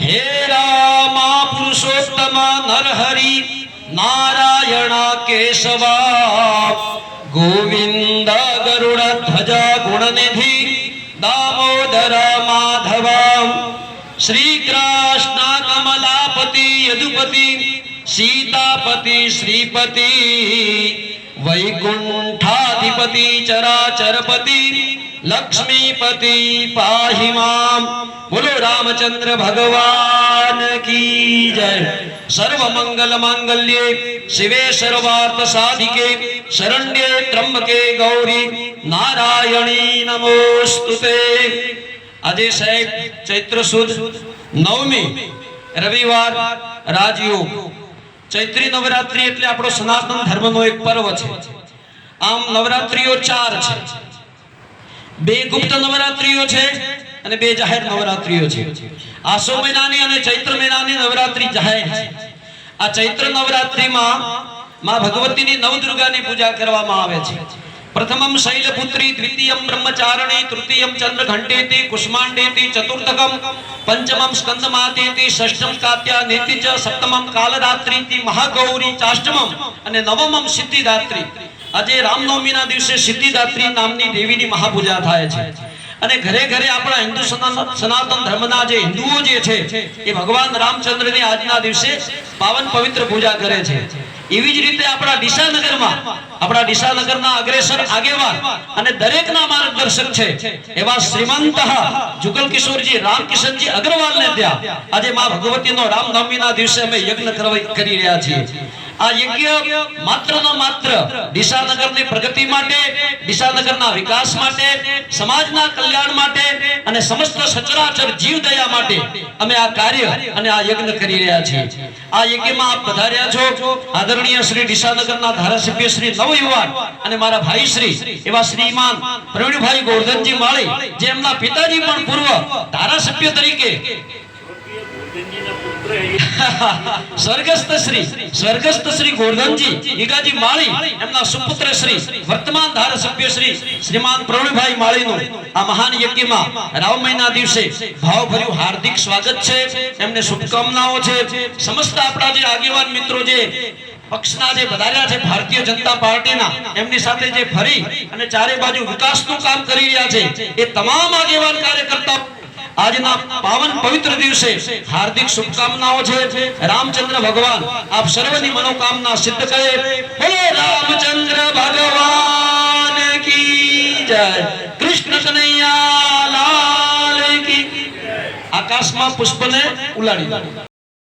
હે રામા પુરુષોત્તમ નરહરિ નારાયણ કેશવા ગોવિંદ ગરુડ ધ્વજ ગુણનિધિ દામોદર માધવ શ્રી કૃષ્ણ કમલાપતિ યદુપતિ સીતાપતિ શ્રીપતિ વૈકુંઠાધિપતિ ચરાચરપતિ લક્ષ્મીપતિ પાહિ મામ બોલો રામચંદ્ર ભગવાન કી જય સર્વ મંગલ માંગલ્યે શિવે સર્વાર્થ સાધિકે શરણ્યે ત્રંબકે ગૌરી નારાયણી નમોસ્તુતે આજે સાહેબ ચૈત્ર સુદ નવમી રવિવાર રાજયોગ ચૈત્રી નવરાત્રી એટલે આપણો સનાતન ધર્મનો એક પર્વ છે. આમ નવરાત્રીઓ ચાર છે. બે ગુપ્ત નવરાત્રીઓ છે અને બે જાહેર નવરાત્રીઓ છે. આસો મહિનાની અને ચૈત્ર મહિનાની નવરાત્રી જાહેર છે. આ ચૈત્ર નવરાત્રીમાં માં ભગવતીની નવદુર્ગાની પૂજા કરવામાં આવે છે. પ્રથમમ શૈલપુત્રી, દ્વિતીયમ બ્રહ્મચારણી, તૃતીયમ ચંદ્રઘંટેતિ, કુષ્માંડેતિ, ચતુર્થકમ, પંચમમ સ્કંદમાતેતિ, ષષ્ઠમ કાત્યાનેતિ ચ, સપ્તમમ કાલરાત્રીતિ, મહાગૌરી, ચાષ્ટમમ અને નવમમ સિદ્ધિદાત્રી. આજે રામનવમીના દિવસે સિદ્ધિદાત્રી નામની દેવીની મહાપૂજા થાય છે. અને ઘરે ઘરે આપણા હિન્દુ સનાતન ધર્મના જે હિન્દુઓ જે છે, એ ભગવાન રામચંદ્રની આજના દિવસે પાવન પવિત્ર પૂજા કરે છે. એવી જ રીતે આપણા દિશાનગરમાં આપણા દિશાનગરના અગ્રેસર આગેવાન અને દરેકના માર્ગદર્શક છે, એવા શ્રીમંત જુગલ કિશોરજી રામકિશનજી અગ્રવાલને ત્યાં આજે મા ભગવતીનો રામનવમીના દિવસે અમે યજ્ઞ કરી રહ્યા છીએ. આ યજ્ઞ માત્ર ને માત્ર ડીસાનગરની પ્રગતિ માટે ડીસાનગરના વિકાસ માટે, સમાજના કલ્યાણ માટે અને સમસ્ત સચરાચર જીવ દયા માટે અમે આ કાર્ય અને આ યજ્ઞ કરી રહ્યા છીએ. આ યજ્ઞમાં આપ પધાર્યા છો. આદરણીય શ્રી ડીસાનગરના ધારાસભ્ય શ્રી નવયુવાન અને મારા ભાઈ શ્રી એવા શ્રીમાન પ્રવીણભાઈ ગોરધનજી માળી, જે એમના પિતાજી પણ પૂર્વ ધારાસભ્ય તરીકે સ્વર્ગસ્થ સ્વાગત છે. એમને શુભકામનાઓ છે. સમસ્ત આપણા જે આગેવાન મિત્રો જે પક્ષના જે વધાર્યા છે ભારતીય જનતા પાર્ટીના, એમની સાથે જે ફરી અને ચારે બાજુ વિકાસનું કામ કરી રહ્યા છે, એ તમામ આગેવાન કાર્યકર્તાઓ આજના પાવન પવિત્ર દિવસે હાર્દિક શુભકામનાઓ છે. રામચંદ્ર ભગવાન, આપ સર્વની મનોકામના સિદ્ધ કરે. બોલો, રામચંદ્ર ભગવાન કી જય. કૃષ્ણ કનૈયા લાલ કી આકાશમાં પુષ્પને ઉલાડી